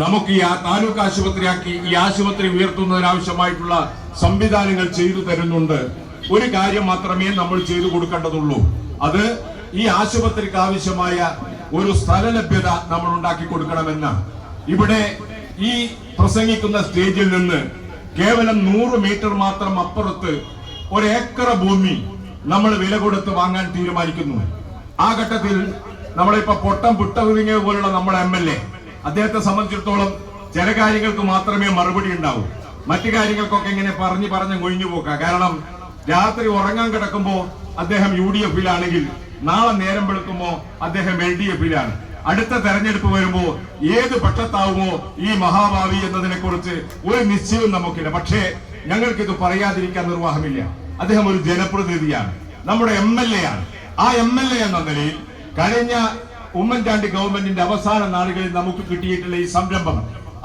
നമുക്ക് ഈ താലൂക്ക് ആശുപത്രിയാക്കി ഈ ആശുപത്രി ഉയർത്തുന്നതിനാവശ്യമായിട്ടുള്ള സംവിധാനങ്ങൾ ചെയ്തു തരുന്നുണ്ട്. ഒരു കാര്യം മാത്രമേ നമ്മൾ ചെയ്തു കൊടുക്കേണ്ടതുള്ളൂ. അത് ഈ ആശുപത്രിക്ക് ആവശ്യമായ ഒരു സ്ഥല ലഭ്യത നമ്മൾ ഉണ്ടാക്കി കൊടുക്കണമെന്ന് ഇവിടെ ഈ പ്രസംഗിക്കുന്ന സ്റ്റേജിൽ നിന്ന് കേവലം നൂറ് മീറ്റർ മാത്രം അപ്പുറത്ത് ഒരു ഏക്കർ ഭൂമി നമ്മൾ വില കൊടുത്ത് വാങ്ങാൻ തീരുമാനിക്കുന്നു. ആ ഘട്ടത്തിൽ നമ്മളിപ്പോ പൊട്ടം പുട്ടവിങ്ങിയ പോലുള്ള നമ്മുടെ എം എൽ എ അദ്ദേഹത്തെ സംബന്ധിച്ചിടത്തോളം ചില കാര്യങ്ങൾക്ക് മാത്രമേ മറുപടി ഉണ്ടാവൂ. മറ്റു കാര്യങ്ങൾക്കൊക്കെ ഇങ്ങനെ പറഞ്ഞു പറഞ്ഞ് കൊഴിഞ്ഞു പോക്കാം. കാരണം രാത്രി ഉറങ്ങാൻ കിടക്കുമ്പോൾ അദ്ദേഹം യു ഡി എഫിലാണെങ്കിൽ നാളെ നേരം വെളുക്കുമ്പോ അദ്ദേഹം എൽ ഡി എഫിലാണ് അടുത്ത തെരഞ്ഞെടുപ്പ് വരുമ്പോൾ ഏത് പക്ഷത്താവുമോ ഈ മഹാഭാവി എന്നതിനെ കുറിച്ച് ഒരു നിശ്ചയവും നമുക്കില്ല. പക്ഷേ ഞങ്ങൾക്ക് ഇത് പറയാതിരിക്കാൻ നിർവാഹമില്ല. അദ്ദേഹം ഒരു ജനപ്രതിനിധിയാണ്. നമ്മുടെ എം എൽ എ ആണ്. ആ എം എൽ എ എന്ന നിലയിൽ കഴിഞ്ഞ ഉമ്മൻചാണ്ടി ഗവൺമെന്റിന്റെ അവസാന നാളുകളിൽ നമുക്ക് കിട്ടിയിട്ടുള്ള ഈ സംരംഭം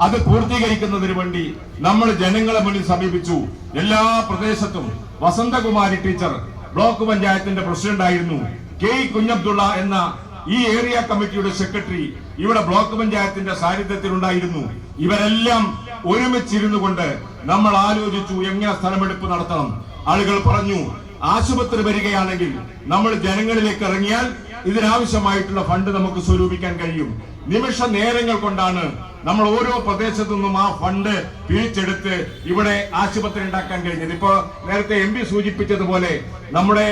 അത് പൂർത്തീകരിക്കുന്നതിന് വേണ്ടി നമ്മൾ ജനങ്ങളെ മുന്നിൽ സമീപിച്ചു. എല്ലാ പ്രദേശത്തും വസന്തകുമാരി ടീച്ചർ ബ്ലോക്ക് പഞ്ചായത്തിന്റെ പ്രസിഡന്റ് ആയിരുന്നു. കെ കുഞ്ഞബ്ദുള്ള എന്ന ഈ ഏരിയ കമ്മിറ്റിയുടെ സെക്രട്ടറി ഇവിടെ ബ്ലോക്ക് പഞ്ചായത്തിന്റെ സാന്നിധ്യത്തിലുണ്ടായിരുന്നു. ഇവരെല്ലാം ഒരുമിച്ചിരുന്നു കൊണ്ട് നമ്മൾ ആലോചിച്ചു എങ്ങനെ സ്ഥലമെടുപ്പ് നടത്തണം. ആളുകൾ പറഞ്ഞു ആശുപത്രി വരികയാണെങ്കിൽ നമ്മൾ ജനങ്ങളിലേക്ക് ഇറങ്ങിയാൽ ഇതിനാവശ്യമായിട്ടുള്ള ഫണ്ട് നമുക്ക് സ്വരൂപിക്കാൻ കഴിയും. നിമിഷ നേരങ്ങൾ കൊണ്ടാണ് നമ്മൾ ഓരോ പ്രദേശത്തു നിന്നും ആ ഫണ്ട് പിരിച്ചെടുത്ത് ഇവിടെ ആശുപത്രി ഉണ്ടാക്കാൻ കഴിഞ്ഞത്. ഇപ്പോ നേരത്തെ എം പി സൂചിപ്പിച്ചതുപോലെ നമ്മുടെ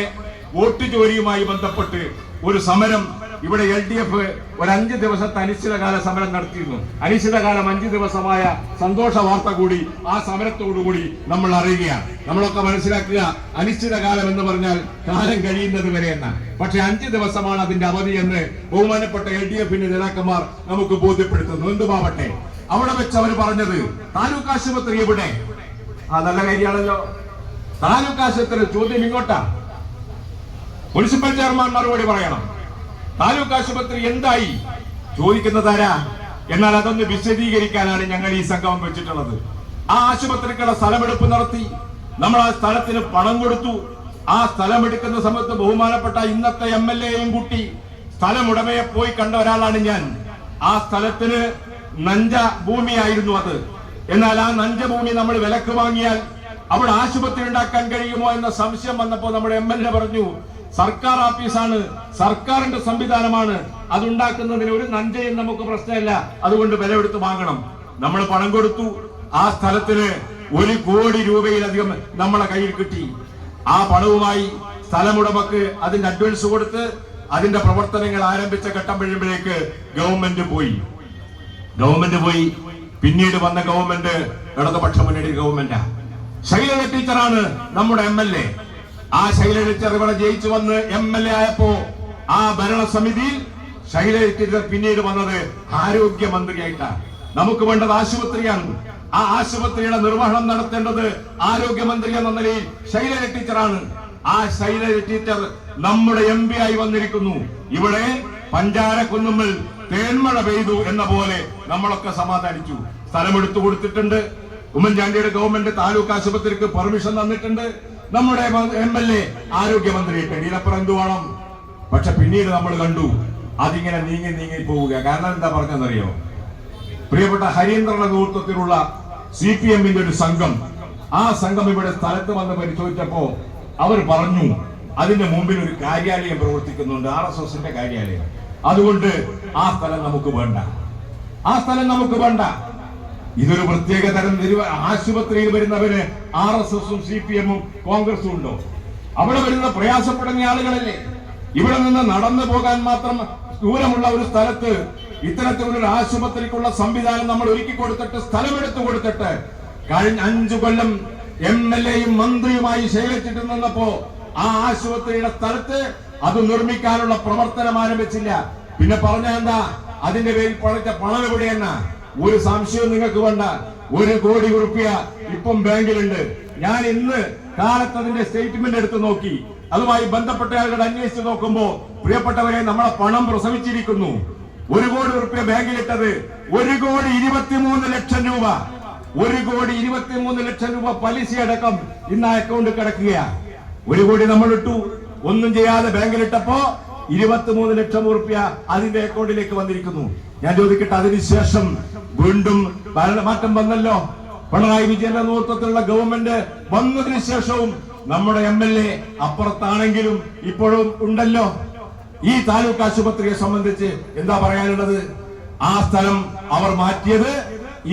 വോട്ട് ജോലിയുമായി ബന്ധപ്പെട്ട് ഒരു സമരം ഇവിടെ എൽ ഡി എഫ് ഒരു അഞ്ച് ദിവസത്തെ അനിശ്ചിതകാല സമരം നടത്തിയിരുന്നു. അനിശ്ചിതകാലം അഞ്ച് ദിവസമായ സന്തോഷ വാർത്ത കൂടി ആ സമരത്തോടുകൂടി നമ്മൾ അറിയുകയാണ്. നമ്മളൊക്കെ മനസ്സിലാക്കുക അനിശ്ചിതകാലം എന്ന് പറഞ്ഞാൽ കാലം കഴിയുന്നത് വരെ എന്നാണ്. പക്ഷെ അഞ്ച് ദിവസമാണ് അതിന്റെ അവധി എന്ന് ബഹുമാനപ്പെട്ട എൽ ഡി എഫിന്റെ നേതാക്കന്മാർ നമുക്ക് ബോധ്യപ്പെടുത്തുന്നു. എന്തുമാവട്ടെ? അവിടെ വെച്ച് അവർ പറഞ്ഞത് താലൂക്ക് ആശുപത്രി എവിടെ? ആ നല്ല കാര്യമാണല്ലോ. താലൂക്ക് ആശുപത്രി ചോദ്യം ഇങ്ങോട്ടാ. മുനിസിപ്പൽ ചെയർമാൻ മറുപടി പറയണം. താലൂക്ക് ആശുപത്രി എന്തായി? ചോദിക്കുന്നതാരാ? എന്നാൽ അതൊന്ന് വിശദീകരിക്കാനാണ് ഞങ്ങൾ ഈ സംഗമം വെച്ചിട്ടുള്ളത്. ആ ആശുപത്രിക്കുള്ള സ്ഥലമെടുപ്പ് നടത്തി. നമ്മൾ ആ സ്ഥലത്തിന് പണം കൊടുത്തു. ആ സ്ഥലമെടുക്കുന്ന സമയത്ത് ബഹുമാനപ്പെട്ട ഇന്നത്തെ എം എൽ എയും കൂട്ടി സ്ഥലമുടമയെ പോയി കണ്ട ഒരാളാണ് ഞാൻ. ആ സ്ഥലത്തിന് നഞ്ച ഭൂമിയായിരുന്നു അത്. എന്നാൽ ആ നഞ്ച ഭൂമി നമ്മൾ വിലക്ക് വാങ്ങിയാൽ അവിടെ ആശുപത്രി ഉണ്ടാക്കാൻ കഴിയുമോ എന്ന സംശയം വന്നപ്പോൾ നമ്മുടെ എം എൽ എ പറഞ്ഞു സർക്കാർ ഓഫീസാണ്. സർക്കാരിന്റെ സംവിധാനമാണ്. അതുണ്ടാക്കുന്നതിന് ഒരു നഞ്ചയും നമുക്ക് പ്രശ്നമില്ല. അതുകൊണ്ട് വില എടുത്ത് വാങ്ങണം. നമ്മൾ പണം കൊടുത്തു. ആ സ്ഥലത്തിന് ഒരു കോടി രൂപയിലധികം നമ്മളെ കയ്യിൽ കിട്ടി. ആ പണവുമായി സ്ഥലമുടമക്ക് അതിന്റെ അഡ്വാൻസ് കൊടുത്ത് അതിന്റെ പ്രവർത്തനങ്ങൾ ആരംഭിച്ച ഘട്ടം കഴിയുമ്പോഴേക്ക് ഗവൺമെന്റ് പോയി. ഗവൺമെന്റ് പോയി. പിന്നീട് വന്ന ഗവൺമെന്റ് ഇടതുപക്ഷ മുന്നണി ഗവൺമെന്റാ. ശൈലജ ടീച്ചറാണ് നമ്മുടെ എം എൽ എ. ആ ശൈലജ ടീച്ചർ ഇവിടെ ജയിച്ചു വന്ന് എം എൽ എ ആയപ്പോ ആ ഭരണസമിതിയിൽ ടീച്ചർ പിന്നീട് വന്നത് ആരോഗ്യമന്ത്രിയായിട്ടാണ്. നമുക്ക് വേണ്ടത് ആശുപത്രിയാണ്. ആ ആശുപത്രിയുടെ നിർവഹണം നടത്തേണ്ടത് ആരോഗ്യമന്ത്രി എന്ന നിലയിൽ ശൈലജ ടീച്ചറാണ്. ആ ശൈലജ ടീച്ചർ നമ്മുടെ എം പി ആയി വന്നിരിക്കുന്നു. ഇവിടെ പഞ്ചാര കുന്നുമ്മൽ തേന്മഴ പെയ്തു എന്ന പോലെ നമ്മളൊക്കെ സമാധാനിച്ചു. സ്ഥലമെടുത്തു കൊടുത്തിട്ടുണ്ട്. ഉമ്മൻചാണ്ടിയുടെ ഗവൺമെന്റ് താലൂക്ക് ആശുപത്രിക്ക് പെർമിഷൻ തന്നിട്ടുണ്ട്. നമ്മുടെ എം എൽ എ ആരോഗ്യമന്ത്രിയെ പെണ്ണിനപ്പുറം എന്തു വേണം? പക്ഷെ പിന്നീട് നമ്മൾ കണ്ടു അതിങ്ങനെ നീങ്ങി നീങ്ങി പോവുക. കാരണം എന്താ പറഞ്ഞെന്നറിയോ പ്രിയപ്പെട്ട ഹരീന്ദ്രന്റെ നേതൃത്വത്തിലുള്ള സി പി എമ്മിന്റെ ഒരു സംഘം ആ സംഘം ഇവിടെ സ്ഥലത്ത് വന്ന് പരിശോധിച്ചപ്പോ അവർ പറഞ്ഞു അതിന്റെ മുമ്പിൽ ഒരു കാര്യാലയം പ്രവർത്തിക്കുന്നുണ്ട് ആർ എസ് എസിന്റെ കാര്യാലയം. അതുകൊണ്ട് ആ സ്ഥലം നമുക്ക് വേണ്ട. ആ സ്ഥലം നമുക്ക് വേണ്ട. ഇതൊരു പ്രത്യേക തരം നിരുവ ആശുപത്രിയിൽ വരുന്നവര് ആർ എസ് എസും സി പി എമ്മും കോൺഗ്രസും ഉണ്ടോ? അവിടെ വരുന്ന പ്രയാസപ്പെടുന്ന ആളുകളല്ലേ? ഇവിടെ നിന്ന് നടന്നു പോകാൻ മാത്രം ദൂരമുള്ള ഒരു സ്ഥലത്ത് ഇത്തരത്തിലുള്ള ആശുപത്രിക്കുള്ള സംവിധാനം നമ്മൾ ഒരുക്കി കൊടുത്തിട്ട് സ്ഥലമെടുത്തു കൊടുത്തിട്ട് കഴിഞ്ഞ അഞ്ചു കൊല്ലം എം എൽ എയും മന്ത്രിയുമായി ശേഖരിച്ചിട്ട് നിന്നപ്പോ ആ ആശുപത്രിയുടെ സ്ഥലത്ത് അത് നിർമ്മിക്കാനുള്ള പ്രവർത്തനം ആരംഭിച്ചില്ല. പിന്നെ പറഞ്ഞ എന്താ? അതിന്റെ പേരിൽ പഠിച്ച പണം എവിടെയെന്ന ഒരു സംശയവും നിങ്ങൾക്ക് വേണ്ട. ഒരു കോടി ഉറുപ്പ്യ ഇപ്പം ബാങ്കിലുണ്ട്. ഞാൻ ഇന്ന് കാലത്ത് അതിന്റെ സ്റ്റേറ്റ്മെന്റ് എടുത്ത് നോക്കി. അതുമായി ബന്ധപ്പെട്ട ആളുകൾ അന്വേഷിച്ച് നോക്കുമ്പോ പ്രിയപ്പെട്ടവരെ നമ്മളെ പണം പ്രസവിച്ചിരിക്കുന്നു. ഒരു കോടി ഉറുപ്പ്യ ബാങ്കിലിട്ടത് ഒരു കോടി ഇരുപത്തിമൂന്ന് ലക്ഷം രൂപ. ഒരു കോടി ഇരുപത്തിമൂന്ന് ലക്ഷം രൂപ പലിശ അടക്കം ഇന്ന് ആ അക്കൗണ്ട് കിടക്കുകയാണ് ഒരു കോടി നമ്മൾ ഇട്ടു. ഒന്നും ചെയ്യാതെ ബാങ്കിലിട്ടപ്പോ ഇരുപത്തിമൂന്ന് ലക്ഷം റുപ്യ അതിന്റെ അക്കൗണ്ടിലേക്ക് വന്നിരിക്കുന്നു. ഞാൻ ചോദിക്കട്ടെ അതിനുശേഷം വീണ്ടും ഭരണമാറ്റം വന്നല്ലോ? പിണറായി വിജയന്റെ നേതൃത്വത്തിലുള്ള ഗവൺമെന്റ് വന്നതിന് ശേഷവും നമ്മുടെ എം എൽ എ അപ്പുറത്താണെങ്കിലും ഇപ്പോഴും ഉണ്ടല്ലോ. ഈ താലൂക്ക് ആശുപത്രിയെ സംബന്ധിച്ച് എന്താ പറയാനുള്ളത്? ആ സ്ഥലം അവർ മാറ്റിയത്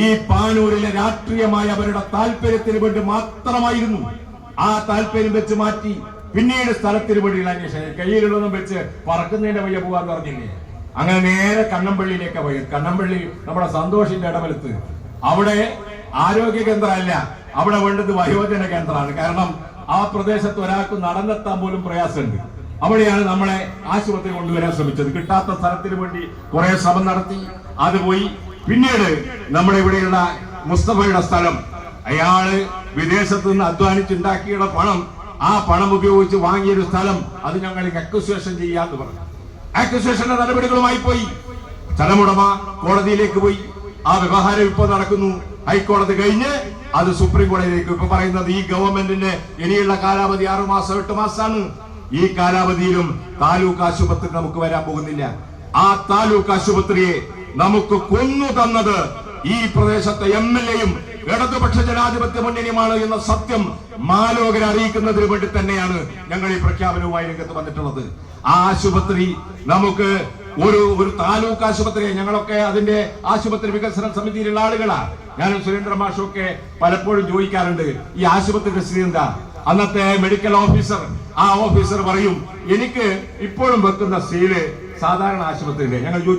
ഈ പാനൂരിലെ രാഷ്ട്രീയമായ അവരുടെ താല്പര്യത്തിന് വേണ്ടി മാത്രമായിരുന്നു. ആ താല്പര്യം വെച്ച് മാറ്റി പിന്നീട് സ്ഥലത്തിന് അന്വേഷണം. കയ്യിലുള്ളതും വെച്ച് പറക്കുന്നതിന്റെ വയ്യ പോകാൻ പറഞ്ഞില്ലേ? അങ്ങനെ നേരെ കണ്ണമ്പള്ളിയിലേക്ക് പോയി. കണ്ണമ്പള്ളി നമ്മുടെ സന്തോഷിന്റെ ഇടവലത്ത്. അവിടെ ആരോഗ്യ കേന്ദ്രമല്ല അവിടെ വേണ്ടത് വയോജന കേന്ദ്രമാണ്. കാരണം ആ പ്രദേശത്ത് ഒരാൾക്ക് നടന്നെത്താൻ പോലും പ്രയാസമുണ്ട്. അവിടെയാണ് നമ്മളെ ആശുപത്രി കൊണ്ടുവരാൻ ശ്രമിച്ചത്. കിട്ടാത്ത സ്ഥലത്തിന് വേണ്ടി കുറെ ശ്രമം നടത്തി അത് പോയി. പിന്നീട് നമ്മുടെ ഇവിടെയുള്ള മുസ്തഫയുടെ സ്ഥലം. അയാൾ വിദേശത്ത് നിന്ന് അധ്വാനിച്ചുണ്ടാക്കിയുള്ള പണം ആ പണം ഉപയോഗിച്ച് വാങ്ങിയൊരു സ്ഥലം അത് ഞങ്ങൾ അക്വസിയേഷൻ ചെയ്യാന്ന് പറഞ്ഞു. അക്വസിയേഷന്റെ നടപടികളുമായി പോയി. സ്ഥലമുടമ കോടതിയിലേക്ക് പോയി. ആ വ്യവഹാരം ഇപ്പൊ നടക്കുന്നു. ഹൈക്കോടതി കഴിഞ്ഞ് അത് സുപ്രീം കോടതിയിലേക്ക് ഇപ്പൊ പറയുന്നത് ഈ ഗവൺമെന്റിന്റെ ഇനിയുള്ള കാലാവധി ആറു മാസം എട്ട് മാസമാണ്. ഈ കാലാവധിയിലും താലൂക്ക് ആശുപത്രി നമുക്ക് വരാൻ പോകുന്നില്ല. ആ താലൂക്ക് ആശുപത്രിയെ നമുക്ക് കൊന്നു തന്നത് ഈ പ്രദേശത്തെ എം എൽ എയും ഇടതുപക്ഷ ജനാധിപത്യ മുന്നണിയുമാണ് എന്ന സത്യം മാലോകരെ അറിയിക്കുന്നതിന് വേണ്ടി തന്നെയാണ് ഞങ്ങൾ ഈ പ്രഖ്യാപനവുമായി രംഗത്ത് വന്നിട്ടുള്ളത്. ആ ആശുപത്രി നമുക്ക് ഒരു ഒരു താലൂക്ക് ആശുപത്രി ഞങ്ങളൊക്കെ അതിന്റെ ആശുപത്രി വികസന സമിതിയിലുള്ള ആളുകളാണ് ഞാനും സുരേന്ദ്ര മാഷൊക്കെ പലപ്പോഴും ചോദിക്കാറുണ്ട് ഈ ആശുപത്രിയുടെ സ്ഥിതി എന്താ? അന്നത്തെ മെഡിക്കൽ ഓഫീസർ ആ ഓഫീസർ പറയും എനിക്ക് ഇപ്പോഴും വെക്കുന്ന സീൽ സാധാരണ ആശുപത്രിയിലെ. ഞങ്ങൾ